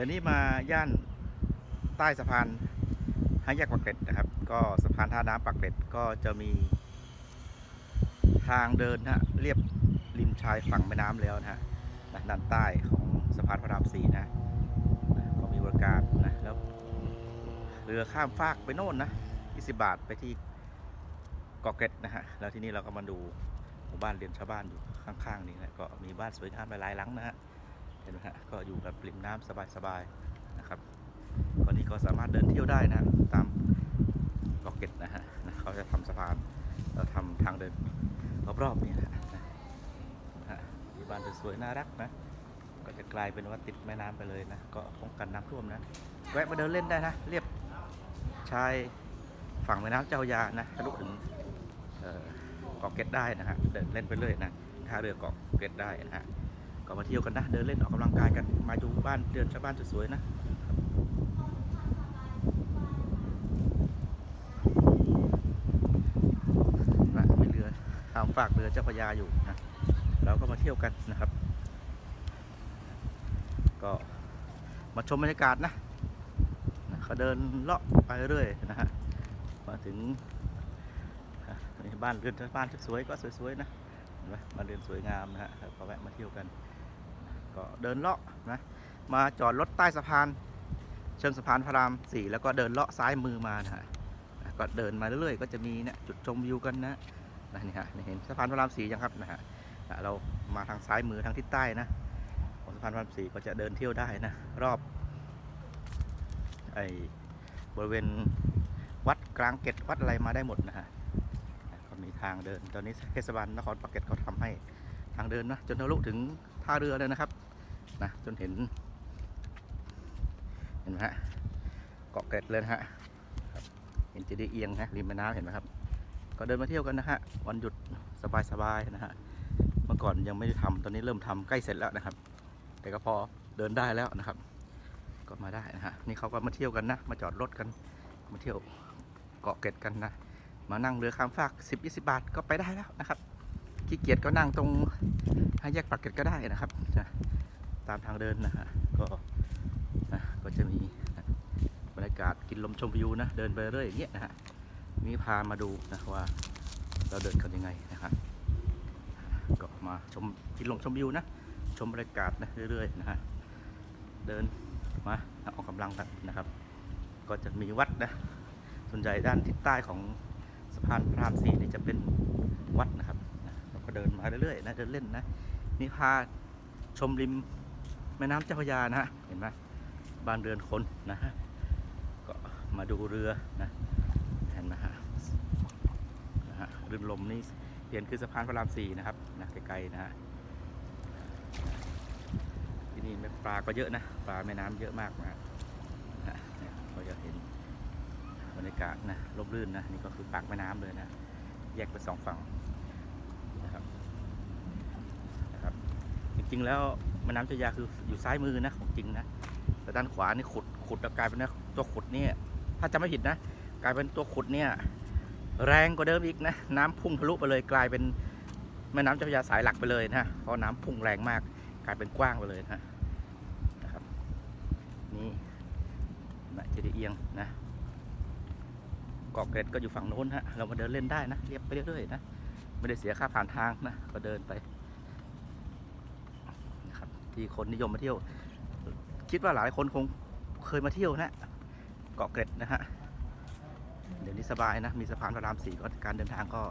ดี๋ยวนี้มาย่านใต้สะพานห้าแยกปากเกร็ดนะครับ ก็สะพานท่าน้ำปากเกร็ดก็จะมีทางเดินนะฮะเรียบริมชายฝั่งแม่น้ำแล้วนะฮะด้านใต้ของสะพานพระรามสี่นะก็มีบริการนะแล้วเรือข้ามฟากไปโน่นนะ20 บาทไปที่เกาะเกร็ดนะฮะแล้วที่นี่เราก็มาดูหมู่บ้านเรือนชาวบ้านอยู่ข้างๆนี่นะก็มีบ้านสวยงามหลายหลังนะฮะ เห็นไหมฮะก็อยู่กับริมน้ำสบายๆนะครับตอนนี้ก็สามารถเดินเที่ยวได้นะตามเกาะเกร็ดนะฮะเขาจะทำสะพานเราทำทางเดินรอบๆนี่นะฮะนะฮะมีบ้านสวยๆน่ารักนะก็จะกลายเป็นว่าติดแม่น้ำไปเลยนะก็ป้องกันน้ำท่วมนะแวะมาเดินเล่นได้นะเรียบชายฝั่งแม่น้ำเจ้ายานะทะลุถึงเกาะเกร็ดได้นะฮะเดินเล่นไปเรื่อยนะท่าเรือเกาะเกร็ดได้นะฮะ ก็มาเที่ยวกันนะ เดินเล่นออกกำลังกายกัน มาดูบ้านเดือนชาวบ้านสวยๆนะนะมีเรือตามฝากเรือเจ้าพระยาอยู่นะ เราก็มาเที่ยวกันนะครับ ก็มาชมบรรยากาศนะเขาเดินเลาะไปเรื่อยนะฮะ มาถึงบ้านเรือนชาวบ้านสวยๆก็สวยๆนะมาเรือนสวยงามนะฮะก็แวะมาเที่ยวกัน ก็เดินเลาะนะมาจอดรถใต้สะพาน เชิงสะพานพระรามสี่แล้วก็เดินเลาะซ้ายมือมานะฮะก็เดินมาเรื่อยๆ ก็จะมีเนี่ยจุดชมวิวกันนะนะนี่ฮะเห็นสะพานพระรามสี่ยังครับนะฮะเรามาทางซ้ายมือทางทิศใต้นะของสะพานพระรามสี่ก็จะเดินเที่ยวได้นะรอบไอ้บริเวณวัดกลางเกตวัดอะไรมาได้หมดนะฮะก็มีทางเดินตอนนี้เทศบาลนครปากเกร็ดเขาทำให้ทางเดินนะจนทะลุถึงาเรือเลยนะครับนะจนเห็น เห็นไหมฮะเกาะเกร็ดเลยนะฮะเห็นเจดีย์เอียงนะริมแม่น้ำเห็นไหมครับ ก็เดินมาเที่ยวกันนะฮะวันหยุดสบายๆนะฮะเมื่อก่อนยังไม่ได้ทำตอนนี้เริ่มทำใกล้เสร็จแล้วนะครับ แต่ก็พอเดินได้แล้วนะครับ ก็มาได้นะฮะนี่เขาก็มาเที่ยวกันนะ มาจอดรถกันมาเที่ยวเกาะเกร็ดกันนะ มานั่งเรือข้ามฟาก 10-20 บาทก็ไปได้แล้วนะครับ ขี้เกียจก็นั่งตรงห้าแยกปากเกร็ดก็ได้นะครับนะตามทางเดินนะฮะก็นะก็จะมีบรรยากาศกินลมชมวิวนะเดินไปเรื่อยอย่างเงี้ยนะฮะนี่พามาดูนะว่าเราเดินกันยังไงนะครับก็มาชมกินลมชมวิวนะชมบรรยากาศนะเรื่อยๆนะฮะเดินมาออกกำลังกันนะครับ ก็จะมีวัดนะส่วนใหญ่ด้านทิศใต้ของสะพานพระรามสี่นี่จะเป็นวัดนะครับ ก็เดินมาเรื่อยๆนะเดินเล่นนะนี่พาชมริมแม่น้ำเจ้าพระยานะเห็นไหมบ้านเรือนคนนะฮะก็มาดูเรือนะเห็นไหมฮะนะฮะรื่นลมนี่เห็นคือสะพานพระรามสี่นะครับนะไกลๆนะฮะที่นี่ปลาก็เยอะนะปลาแม่น้ำเยอะมากนะฮะเราจะเห็นบรรยากาศนะร่มรื่นนะนี่ก็คือปากแม่น้ำเลยนะแยกเป็นสองฝั่ง นะครับนะครับ จริงๆแล้วแม่น้ำเจ้ายาคืออยู่ซ้ายมือนะของจริงนะแต่ด้านขวานี่ขุดขุดแล้วกลายเป็นนะตัวขุดเนี่ยถ้าจำไม่ผิดนะ กลายเป็นตัวขุดเนี่ยแรงกว่าเดิมอีกนะ น้ำพุ่งทะลุไปเลยกลายเป็นแม่น้ำเจ้าพระยาสายหลักไปเลยนะเพราะน้ำพุ่งแรงมากกลายเป็นกว้างไปเลยนะนะครับนี่นะจดีย์เอียงนะเกาะเกร็ดก็อยู่ฝั่งโน้นฮะเรามาเดินเล่นได้นะเรียบไปเรื่อยๆนะ ไม่ได้เสียค่าผ่านทางนะ ก็เดินไปนะครับที่คนนิยมมาเที่ยว คิดว่าหลายคนคงเคยมาเที่ยวนะเกาะเกร็ดนะฮะเดี๋ยวนี้สบายนะ มีสะพานพระรามสี่ก็การเดินทางก็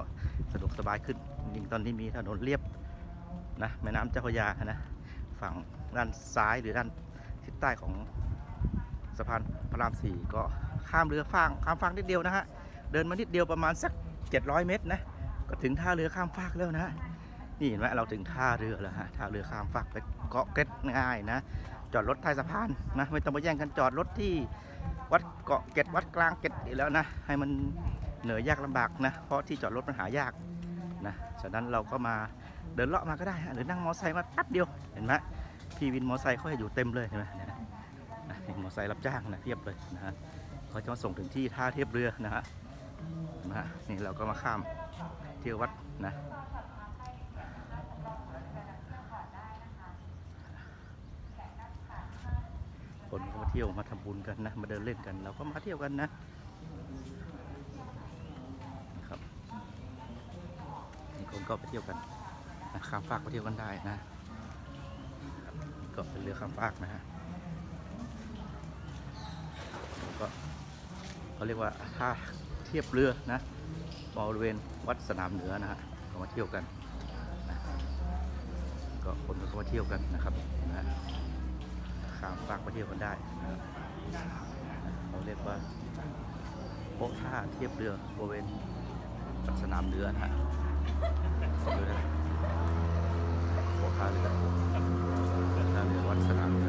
สะดวกสบายขึ้นจริงตอนนี้มีถนนเรียบนะแม่น้ำเจ้าพระยานะฝั่งด้านซ้ายหรือด้านทิศใต้ของสะพานพระรามสี่ก็ข้ามเรือฝั่งข้ามฝั่งนิดเดียวนะฮะ เดินมานิดเดียวประมาณสัก 700 เมตรนะ ก็ถึงท่าเรือข้ามฟากแล้วนะ นี่เห็นไหมเราถึงท่าเรือแล้วฮะ ท่าเรือข้ามฟากไปเกาะเกร็ดง่ายนะ จอดรถใต้สะพานนะ ไม่ต้องไปแย่งกันจอดรถที่วัดเกาะเกร็ดวัดกลางเกร็ดอีกแล้วนะ ให้มันเหนื่อยยากลำบากนะ เพราะที่จอดรถมันหายากนะ ฉะนั้นเราก็มาเดินเลาะมาก็ได้หรือนั่งมอเตอร์ไซค์มาแป๊บเดียว เห็นไหมพี่วินมอเตอร์ไซค์เขาอยู่เต็มเลยเห็นไหมเนี่ยนะนะเห็นมอไซค์รับจ้างนะเทียบเลยนะฮะเขาจะมาส่งถึงที่ท่าเทียบเรือนะฮะนะฮะนี่เราก็มาข้าม เที่ยววัดนะคนก็มาเที่ยวมาทำบุญกันนะมาเดินเล่นกันเราก็มาเที่ยวกันนะนะครับคนก็ไปเที่ยวกันนะข้ามฟากไปเที่ยวกันได้นะก็เป็นเรือข้ามฟากนะฮะก็เขาเรียกว่าท่าเทียบเรือนะ บริเวณวัดสนามเหนือนะฮะก็มาเที่ยวกันนะก็คนก็มาเที่ยวกันนะครับนะข้ามฟากไปเที่ยวกันได้นะครับเราเรียกว่าโป๊ะท่าเทียบเรือบริเวณวัดสนามเหนือนะฮะดูนะโป๊ะท่าเรือท่าเรือวัดสนามเหนือ